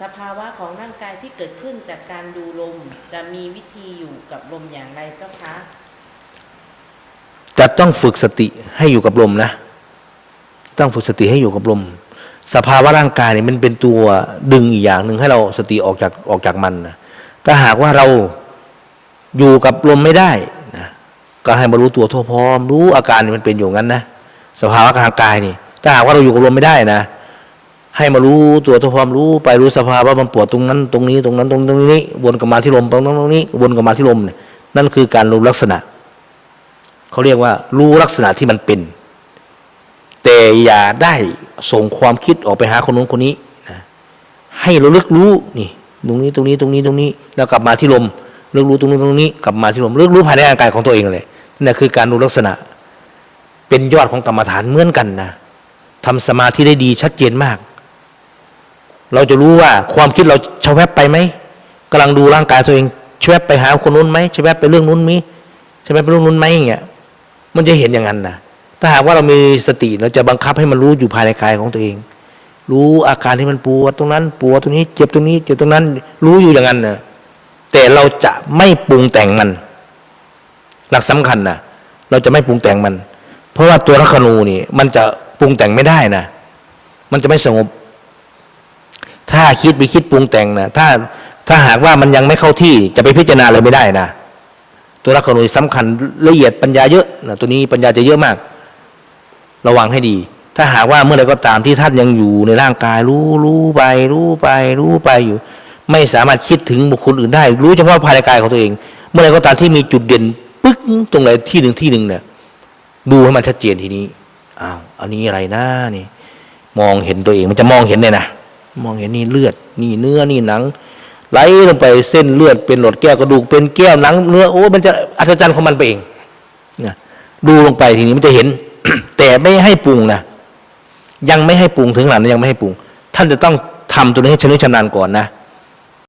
สภาวะของร่างกายที่เกิดขึ้นจากการดูลม จะมีวิธีอยู่กับลมอย่างไรเจ้าคะ จะต้องฝึกสติให้อยู่กับลมนะ ต้องฝึกสติให้อยู่กับลม สภาวะร่างกายเนี่ยมันเป็นตัวดึงอีกอย่างหนึ่งให้เราสติออกจากออกจากมันนะถ้าหากว่าเราอยู่กับลมไม่ได้นะก็ให้มารู้ตัวทั่วพร้อม รู้อาการที่มันเป็นอยู่งั้นนะสภาวะทางกายนี่ถ้าหากว่าเราอยู่กับลมไม่ได้นะ ให้มารู้ตัวทั่วพร้อมรู้ไปรู้สภาวะมันปวดตรงนั้น ตรงนี้ตรงนั้นตรงนี้ตรงนี้ วนกลับมาที่ลมตรงนั้นตรงนี้วนกลับมาที่ลมเนี่ยนั่นคือการรู้ลักษณะเขาเรียกว่า รู้ลักษณะที่มันเป็น แต่อย่าได้ส่งความคิดออกไปหาคนนู้นคนนี้นะให้เราเลือกรู้นี่ตรงนี้ตรงนี้ตรงนี้ตรงนี้ แล้วกลับมาที่ลมเลือกรู้ตรงนู้นตรงนี้ กลับมาที่ลมเลือกรู้ภายในร่างกายของตัวเองเลยนั่นคือการรู้ลักษณะ เป็นยอดของกรรมฐานเหมือนกันนะทำสมาธิได้ดีชัดเจนมาก เราจะรู้ว่าความคิดเราชะแวบไปไหมกำลังดูร่างกายตัวเองชะแวบไปหาคนนู้นไหมชะแวบไปเรื่องนู้นมีชะแวบไปเรื่องนู้นไหมอย่างเงี้ยมันจะเห็นอย่างนั้นนะถ้าหากว่าเรามีสติเราจะบังคับให้มันรู้อยู่ภายในกายของตัวเอง รู้อาการที่มันปวดตรงนั้นปวดตรงนี้เจ็บตรงนี้เจ็บตรงนั้น รู้อยู่อย่างนั้นนะแต่เราจะไม่ปรุงแต่งมัน หลักสำคัญนะเราจะไม่ปรุงแต่งมัน เพราะว่าตัวรักขณูนี่มันจะปรุงแต่งไม่ได้นะมันจะไม่สงบ ถ้าคิดไปคิดปรุงแต่งนะถ้าถ้าหากว่ามันยังไม่เข้าที่จะไปพิจารณาอะไรไม่ได้นะตัวรักขณูสำคัญละเอียดปัญญาเยอะนะตัวนี้ปัญญาจะเยอะมาก ระวังให้ดี ถ้าหากว่าเมื่อใดก็ตามที่ท่านยังอยู่ในร่างกาย รู้รู้ไป รู้ไป รู้ไปอยู่ ไม่สามารถคิดถึงบุคคลอื่นได้ รู้เฉพาะภายในกายของตัวเอง เมื่อใดก็ตามที่มีจุดเด่นปึ๊กตรงไหนที่หนึ่งที่หนึ่งเนี่ยดูให้มันชัดเจนทีนี้อ้าวอันนี้อะไรนะนี่ มองเห็นตัวเองมันจะมองเห็นเลยนะ มองเห็นนี่เลือด นี่เนื้อนี่หนังไหลลงไปเส้นเลือดเป็นหลอดแก้วกระดูกเป็นแก้วหนังเนื้อโอ้มันจะอัศจรรย์ของมันไปเองนะดูลงไปทีนี้มันจะเห็น แต่ไม่ให้ปรุงนะยังไม่ให้ปรุงถึงหลังนั้นยังไม่ให้ปรุง ท่านจะต้องทำตัวนี้ให้ชนิชำนาญก่อนนะ